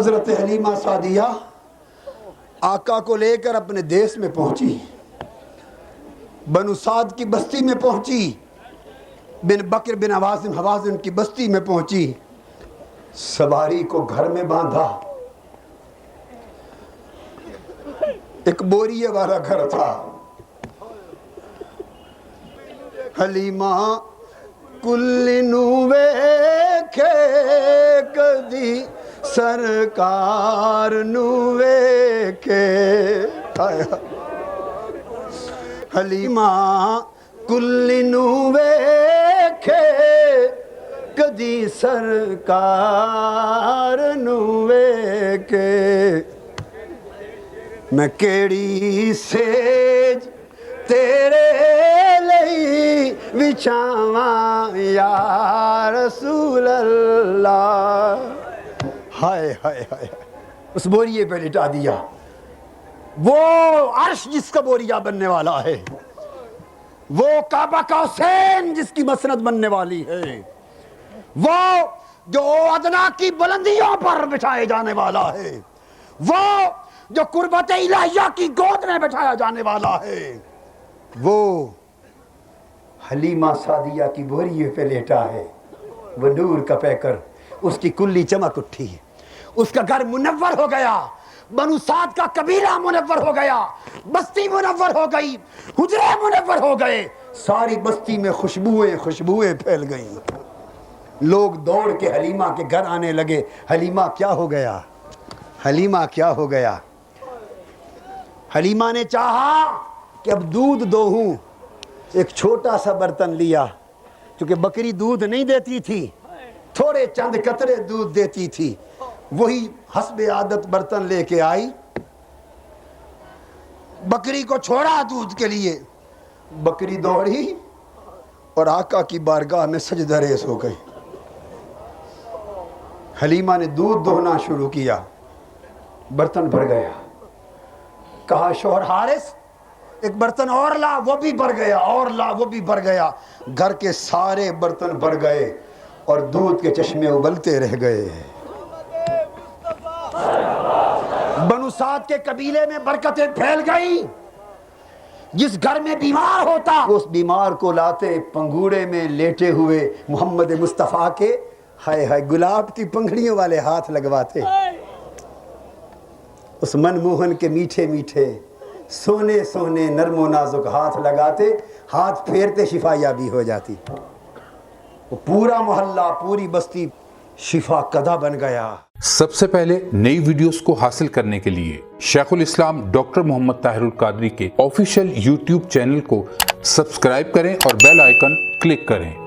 हज़रत हलीमा सादिया आका को लेकर अपने देश में पहुँची, बनु साद की बस्ती में पहुँची, बिन बकर बिन हवाजिम हवाजिम की बस्ती में पहुँची, सवारी को घर में बांधा। एक बोरिए वाला घर था। हलीमा कुल्लिनु वेखे कदी ਸਰਕਾਰ ਨੂੰ ਵੇਖੇ। ਹਲੀਮਾ ਕੁੱਲੀ ਨੂੰ ਵੇਖੇ। ਕਦੀ ਸਰਕਾਰ ਨੂੰ ਵੇਖੇ। ਮੈਂ ਕਿਹੜੀ ਸੇਜ ਤੇਰੇ ਲਈ ਵਿਛਾਵਾਂ ਯਾ ਰਸੂਲ ਅੱਲਾ हाय हाय हाय। उस बोरिए पे लिटा दिया वो अर्श जिसका बोरिया बनने वाला है, वो काबा का हुसैन जिसकी मसनत बनने वाली है, वो जो अदना की बुलंदियों पर बिठाए जाने वाला है, वो जो कुर्बत इलाहिया की गोद में बिठाया जाने वाला है, वो हलीमा सादिया की बोरिए पे लेटा है, वो नूर का पैकर उसकी कुल्ली चमक उठी उसका घर मुनवर हो गया। बनु साद का कबीला मुनव्वर हो गया। बस्ती मुनवर हो गई। हुजरे मुनव्वर हो गए। सारी बस्ती में खुशबुएँ खुशबुएँ फैल गई। लोग दौड़ के हलीमा के घर आने लगे। हलीमा क्या हो गया? हलीमा क्या हो गया? हलीमा ने चाहा कि अब दूध दोहूं एक छोटा सा बर्तन लिया, क्योंकि बकरी दूध नहीं देती थी। थोड़े चंद कतरे दूध देती थी। वही हसब आदत बर्तन लेके आई। बकरी को छोड़ा दूध के लिए। बकरी दौड़ी और आका की बारगाह में सजदा रेस हो गई। हलीमा ने दूध दोहना शुरू किया। बर्तन भर गया। कहा, शोहर हारिस, एक बर्तन और ला, वो भी भर गया, और ला, वो भी भर गया। घर के सारे बर्तन भर गए और दूध के चश्मे उबलते रह गए। साद के कबीले में बरकतें फैल गई। जिस घर में बीमार होता, उस बीमार को लाते पंगूड़े में लेटे हुए मोहम्मद मुस्तफ़ा के, हाय हाय, गुलाब की पंखड़ियों वाले हाथ लगवाते। उस मनमोहन के मीठे मीठे, सोने सोने नरमो नाजुक हाथ लगाते, हाथ फेरते शिफाया भी हो जाती। वो पूरा मोहल्ला, पूरी बस्ती शिफा कदा बन गया। सबसे पहले नई वीडियोस को हासिल करने के लिए शेखुल इस्लाम, डॉक्टर मोहम्मद ताहिरुल कादरी के ऑफिशियल यूट्यूब चैनल को सब्सक्राइब करें और बेल आइकन क्लिक करें।